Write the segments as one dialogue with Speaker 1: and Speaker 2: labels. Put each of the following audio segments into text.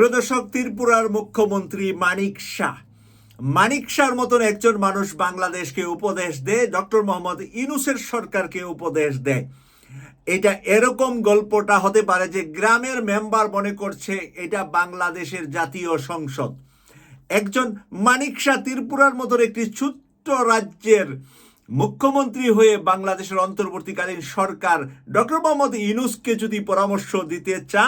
Speaker 1: প্রদর্শক ত্রিপুরার মুখ্যমন্ত্রী মানিক শাহ। মানিক শাহর মতন একজন মানুষ বাংলাদেশকে উপদেশ দেয়, ডক্টর মোহাম্মদ ইনুসের সরকারকে উপদেশ দেয়। এটা এরকম গল্পটা হতে পারে যে গ্রামের মেম্বার মনে করছে এটা বাংলাদেশের জাতীয় সংসদ। একজন মানিক শাহ ত্রিপুরার মতন একটি ছোট্ট রাজ্যের মুখ্যমন্ত্রী হয়ে বাংলাদেশের অন্তর্বর্তীকালীন সরকার ডক্টর মোহাম্মদ ইনুসকে যদি পরামর্শ দিতে চা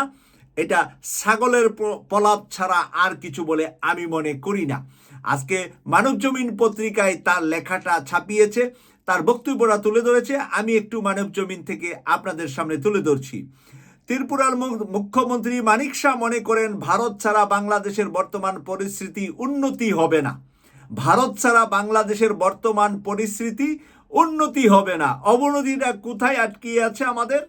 Speaker 1: এটা ছাগলের পলাপ ছাড়া আর কিছু বলে আমি মনে করি না। আজকে মানব জমিন পত্রিকায় তার লেখাটা ছাপিয়েছে, তার বক্তব্যটা তুলে ধরেছে, আমি একটু মানব জমিন থেকে আপনাদের সামনে তুলে ধরছি। ত্রিপুরার মুখ্যমন্ত্রী মানিক শাহ মনে করেন, ভারত ছাড়া বাংলাদেশের বর্তমান পরিস্থিতি উন্নতি হবে না। ভারত ছাড়া বাংলাদেশের বর্তমান পরিস্থিতি উন্নতি হবে না। অবনতিটা কোথায় আটকিয়ে আছে আমাদের?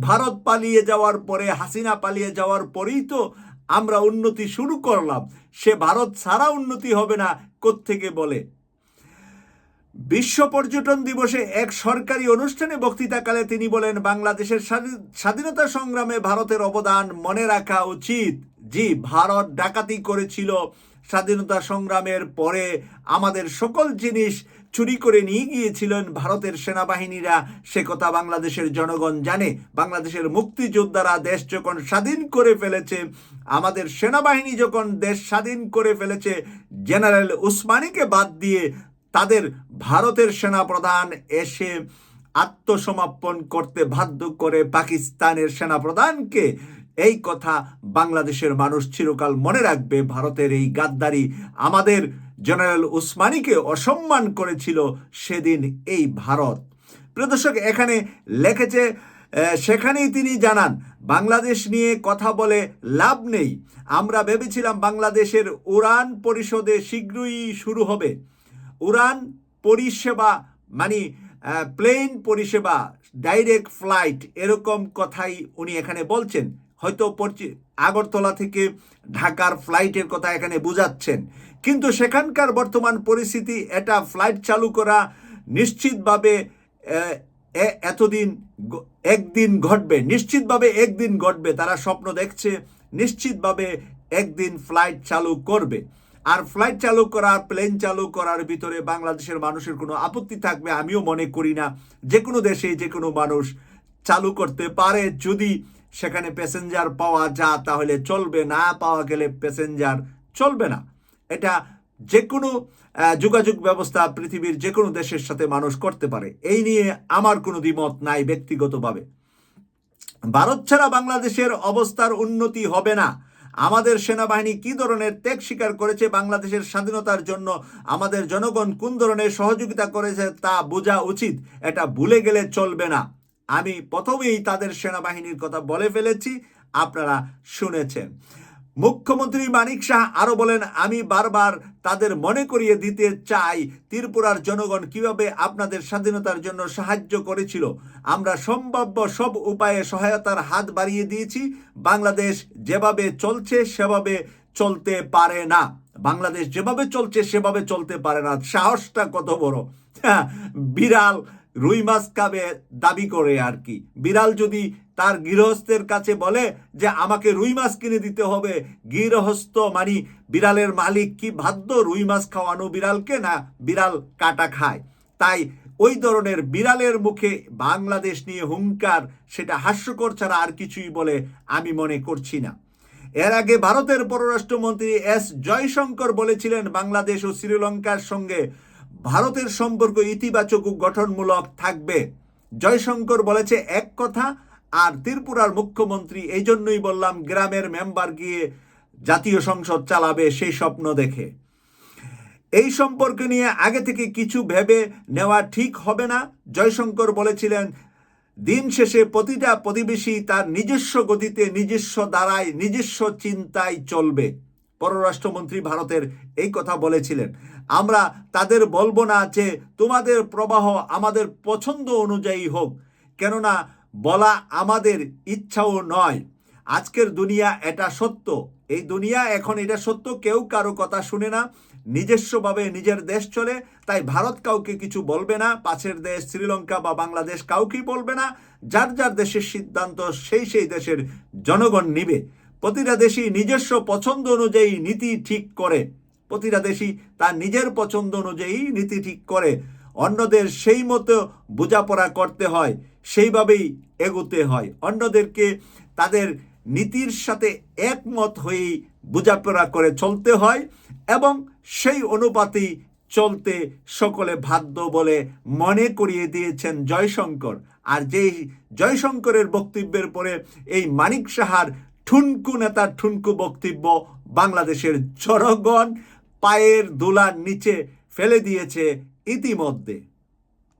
Speaker 1: ভারত পালিয়ে যাওয়ার পরে, হাসিনা পালিয়ে যাওয়ার পরেই তো আমরা উন্নতি শুরু করলাম। সে ভারত ছাড়া উন্নতি হবে না, কোত্থেকে বলে? বিশ্ব পর্যটন দিবসে এক সরকারি অনুষ্ঠানে বক্তৃতাকালে তিনি বলেন, বাংলাদেশের স্বাধী- স্বাধীনতা সংগ্রামে ভারতের অবদান মনে রাখা উচিত। জি, ভারত ডাকাতি করেছিল স্বাধীনতা সংগ্রামের পরে। আমাদের সকল জিনিস চুরি করে নিয়ে গিয়েছিলেন ভারতের সেনাবাহিনীরা। সে কথা বাংলাদেশের জনগণ জানে। বাংলাদেশের মুক্তিযোদ্ধারা দেশ যখন স্বাধীন করে ফেলেছে, আমাদের সেনাবাহিনী যখন দেশ স্বাধীন করে ফেলেছে, জেনারেল উসমানীকে বাদ দিয়ে তাদের ভারতের সেনাপ্রধান এসে আত্মসমর্পণ করতে বাধ্য করে পাকিস্তানের সেনাপ্রধানকে এই কথা বাংলাদেশের মানুষ চিরকাল মনে রাখবে, ভারতের এই গাদ্দারি আমাদের জেনারেল উসমানীকে অসম্মান করেছিল সেদিন এই ভারত। প্রদর্শক এখানে লেখেছে সেখানেই তিনি জানান, বাংলাদেশ নিয়ে কথা বলে লাভ নেই। আমরা ভেবেছিলাম বাংলাদেশের উড়ান পরিষদে শীঘ্রই শুরু হবে। উড়ান পরিষেবা মানে প্লেন পরিষেবা, ডাইরেক্ট ফ্লাইট, এরকম কথাই উনি এখানে বলছেন। হয়তো আগরতলা থেকে ঢাকার ফ্লাইটের কথা এখানে বুঝাচ্ছেন। কিন্তু সেখানকার বর্তমান পরিস্থিতি, এটা ফ্লাইট চালু করা নিশ্চিতভাবে এতদিন একদিন ঘটবে। নিশ্চিতভাবে একদিন ঘটবে, তারা স্বপ্ন দেখছে, নিশ্চিতভাবে একদিন ফ্লাইট চালু করবে। আর ফ্লাইট চালু করার প্লেন চালু করার ভিতরে বাংলাদেশের মানুষের কোনো আপত্তি থাকবে, আমিও মনে করি না। যে কোনো দেশে যে কোনো মানুষ চালু করতে পারে। যদি সেখানে প্যাসেঞ্জার পাওয়া যা তাহলে চলবে। না পাওয়া গেলে প্যাসেঞ্জার চলবে না। এটা যে কোনো যোগাযোগ ব্যবস্থা পৃথিবীর যে কোনো দেশের সাথে মানুষ করতে পারে। এই নিয়ে আমার কোনো দ্বিমত নাই ব্যক্তিগতভাবে। ভারত ছাড়া বাংলাদেশের অবস্থার উন্নতি হবে না। আমাদের সেনাবাহিনী কি ধরনের ত্যাগ স্বীকার করেছে, বাংলাদেশের স্বাধীনতার জন্য আমাদের জনগণ কোন ধরনের সহযোগিতা করেছে, তা বোঝা উচিত। এটা ভুলে গেলে চলবে না। আমি প্রথমেই তাদের সেনাবাহিনীর কথা বলে ফেলেছি আপনারা শুনেছেন। মুখ্যমন্ত্রী মানিক শাহ আরও বলেন আমি বারবার তাদের মনে করিয়ে দিতে চাই ত্রিপুরার জনগণ কীভাবে আপনাদের স্বাধীনতার জন্য সাহায্য করেছিল। আমরা সম্ভাব্য সব উপায়ে সহায়তার হাত বাড়িয়ে দিয়েছি। বাংলাদেশ যেভাবে চলছে সেভাবে চলতে পারে না। বাংলাদেশ যেভাবে চলছে সেভাবে চলতে পারে না। সাহসটা কত বড়। হ্যাঁ, বিড়াল রুই মাছ খাবে দাবি করে আর কি। বিড়াল যদি তার গৃহস্থের কাছে বলে যে, আমাকে রুই মাছ কিনে দিতে হবে, গৃহস্থ মানে বিড়ালের মালিক, কি বাধ্য রুই মাছ খাওয়ানো বিড়ালকে না বিড়াল কাটা খায়? তাই ওই ধরনের বিড়ালের মুখে বাংলাদেশ নিয়ে হুঙ্কার সেটা হাস্যকর ছাড়া আর কিছুই বলে আমি মনে করছি না। এর আগে ভারতের পররাষ্ট্রমন্ত্রী এস জয়শঙ্কর বলেছিলেন, বাংলাদেশ ও শ্রীলঙ্কার সঙ্গে ভারতের সম্পর্ক ইতিবাচক ও গঠনমূলক থাকবে। জয়শঙ্কর বলেছে, এক কথা, আর ত্রিপুরার মুখ্যমন্ত্রী এই জন্যই বললাম গ্রামের মেম্বার গিয়ে জাতীয় সংসদ চালাবে সেই স্বপ্ন দেখে। এই সম্পর্কে নিয়ে আগে থেকে কিছু ভেবে নেওয়া ঠিক হবে না। জয়শঙ্কর বলেছিলেন, দিন শেষে প্রতিটা প্রতিবেশী তার নিজস্ব গতিতে, নিজস্ব দ্বারায়, নিজস্ব চিন্তায় চলবে। পররাষ্ট্রমন্ত্রী ভারতের এই কথা বলেছিলেন। আমরা তাদের বলব না যে তোমাদের প্রবাহ আমাদের পছন্দ অনুযায়ী হোক, কেননা বলা আমাদের ইচ্ছাও নয়। আজকের দুনিয়া এটা সত্য। এই দুনিয়া এখন এটা সত্য, কেউ কারও কথা শুনে না, নিজস্বভাবে নিজের দেশ চলে, তাই ভারত কাউকে কিছু বলবে না, পাশের দেশ শ্রীলঙ্কা বা বাংলাদেশ কাউকেই বলবে না, যার যার দেশের সিদ্ধান্ত সেই সেই দেশের জনগণ নিবে। প্রতিটা দেশই নিজস্ব পছন্দ অনুযায়ী নীতি ঠিক করে। প্রতিটা দেশই তার নিজের পছন্দ অনুযায়ী নীতি ঠিক করে। অন্যদের সেই মতো বোঝাপড়া করতে হয়, সেইভাবেই এগোতে হয়। অন্যদেরকে তাদের নীতির সাথে একমত হয়েই বোঝাপড়া করে চলতে হয় এবং সেই অনুপাতেই চলতে সকলে বাধ্য বলে মনে করিয়ে দিয়েছেন জয়শঙ্কর। আর যেই জয়শঙ্করের বক্তব্যের পরে এই মানিক সাহার ঠুনকু নেতার ঠুনকু বক্তব্য বাংলাদেশের জনগণ পায়ের দোলার নিচে ফেলে দিয়েছে ইতিমধ্যে।